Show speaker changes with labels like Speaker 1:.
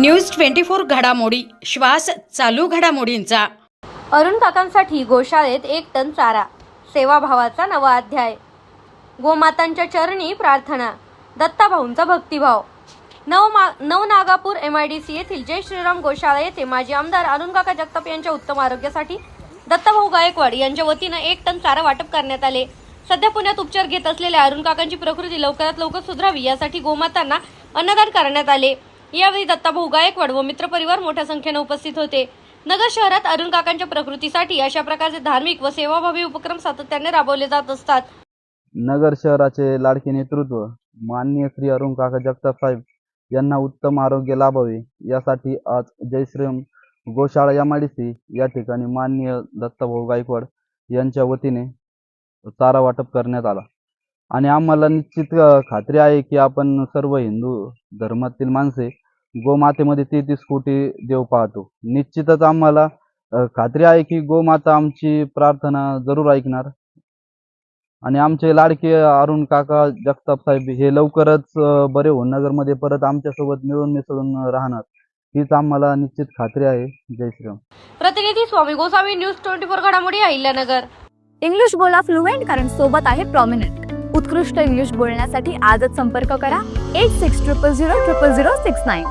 Speaker 1: News twenty four घडामोडी. श्वास चालू घडामोडींचा.
Speaker 2: अरुण काकांसाठी गोशाळेत एक टन चारा. सेवाभावाचा नवा अध्याय. गोमातांच्या चरणी प्रार्थना. दत्ताभाऊंचा भक्तिभाव. नवमा Navnagapur M I D C येथील जय श्रीराम गोशाळा येथे माजी आमदार अरुण काका जगताप यांच्या उत्तम आरोग्यासाठी दत्ताभाऊ गायकवाड यांच्या वतीनं एक टन चारा वाटप करण्यात आले. सध्या पुण्यात उपचार घेत असलेल्या अरुण काकांची प्रकृती लवकरात लवकर सुधारावी यासाठी गोमातांना अन्नदान करण्यात आले. यावेळी दत्ताभाऊ गायकवाड व मित्रपरिवार मोठ्या संख्येने उपस्थित होते. नगर शहरात अरुण काकांच्या प्रकृतीसाठी अशा प्रकारचे धार्मिक व सेवाभावी उपक्रम सातत्याने राबवले जात असतात.
Speaker 3: नगर शहराचे लाडके नेतृत्व माननीय श्री अरुण काका जगताप साहेब यांना उत्तम आरोग्य लाभावे यासाठी आज जयश्रीम गोशाळा एम या ठिकाणी माननीय दत्ताभाऊ गायकवाड यांच्या वतीने चारा वाटप करण्यात आला. आणि आम्हाला निश्चित खात्री आहे की आपण सर्व हिंदू धर्मातील माणसे गोमातेमध्ये तेहतीस कोटी देव पाहतो. निश्चितच आम्हाला खात्री आहे की गोमाता आमची प्रार्थना जरूर ऐकणार. आणि आमचे लाडके अरुण काका जगताप साहेब हे लवकरच बरे होऊन नगरमध्ये परत आमच्यासोबत मिळून मिसळून राहणार. हीच आम्हाला निश्चित खात्री आहे. जय श्रीराम.
Speaker 2: प्रतिनिधी Swami Gosavi news twenty four घडामोडी अहिल्यानगर.
Speaker 4: इंग्लिश बोला फ्लुएंट कारण सोबत आहे प्रॉमिनंट उत्कृष्ट इंग्लिश बोलण्यासाठी आजच संपर्क करा. Eight six triple zero triple zero six nine